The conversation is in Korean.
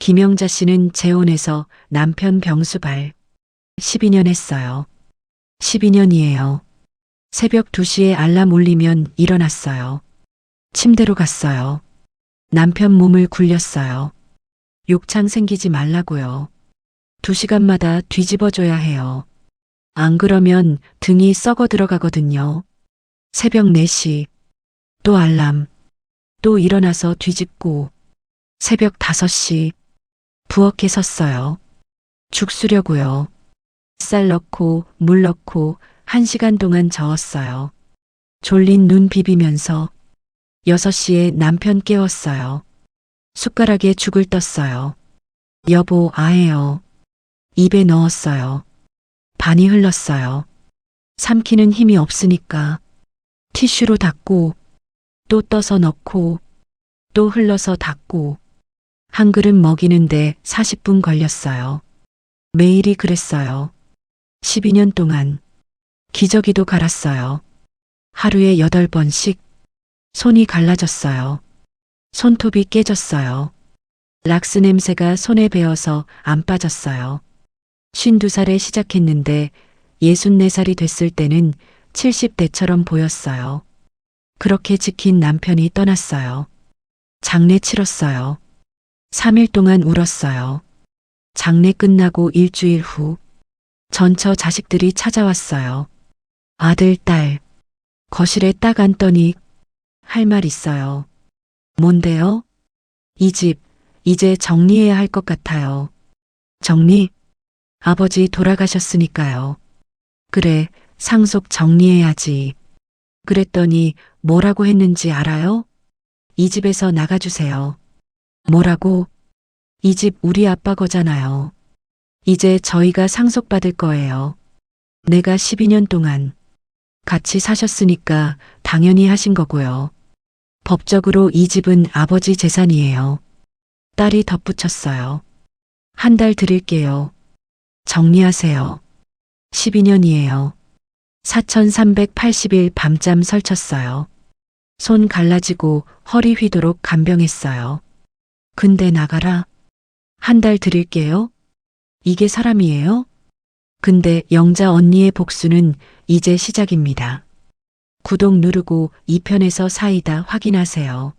김영자 씨는 재혼해서 남편 병수발 12년 했어요. 12년이에요. 새벽 2시에 알람 울리면 일어났어요. 침대로 갔어요. 남편 몸을 굴렸어요. 욕창 생기지 말라고요. 2시간마다 뒤집어줘야 해요. 안 그러면 등이 썩어 들어가거든요. 새벽 4시. 또 알람. 또 일어나서 뒤집고. 새벽 5시. 부엌에 섰어요. 죽 쓰려고요. 쌀 넣고 물 넣고 한 시간 동안 저었어요. 졸린 눈 비비면서 6시에 남편 깨웠어요. 숟가락에 죽을 떴어요. 여보, 아해요. 입에 넣었어요. 반이 흘렀어요. 삼키는 힘이 없으니까 티슈로 닦고 또 떠서 넣고 또 흘러서 닦고 한 그릇 먹이는데 40분 걸렸어요. 매일이 그랬어요. 12년 동안 기저귀도 갈았어요. 하루에 8번씩 손이 갈라졌어요. 손톱이 깨졌어요. 락스 냄새가 손에 배어서 안 빠졌어요. 52살에 시작했는데 64살이 됐을 때는 70대처럼 보였어요. 그렇게 지킨 남편이 떠났어요. 장례 치렀어요. 3일 동안 울었어요. 장례 끝나고 일주일 후 전처 자식들이 찾아왔어요. 아들, 딸. 거실에 딱 앉더니 할 말 있어요. 뭔데요? 이 집, 이제 정리해야 할 것 같아요. 정리? 아버지 돌아가셨으니까요. 그래, 상속 정리해야지. 그랬더니 뭐라고 했는지 알아요? 이 집에서 나가주세요. 뭐라고? 이 집 우리 아빠 거잖아요. 이제 저희가 상속받을 거예요. 내가 12년 동안 같이 사셨으니까 당연히 하신 거고요. 법적으로 이 집은 아버지 재산이에요. 딸이 덧붙였어요. 한 달 드릴게요. 정리하세요. 12년이에요. 4380일 밤잠 설쳤어요. 손 갈라지고 허리 휘도록 간병했어요. 근데 나가라. 한 달 드릴게요. 이게 사람이에요? 근데 영자 언니의 복수는 이제 시작입니다. 구독 누르고 2편에서 사이다 확인하세요.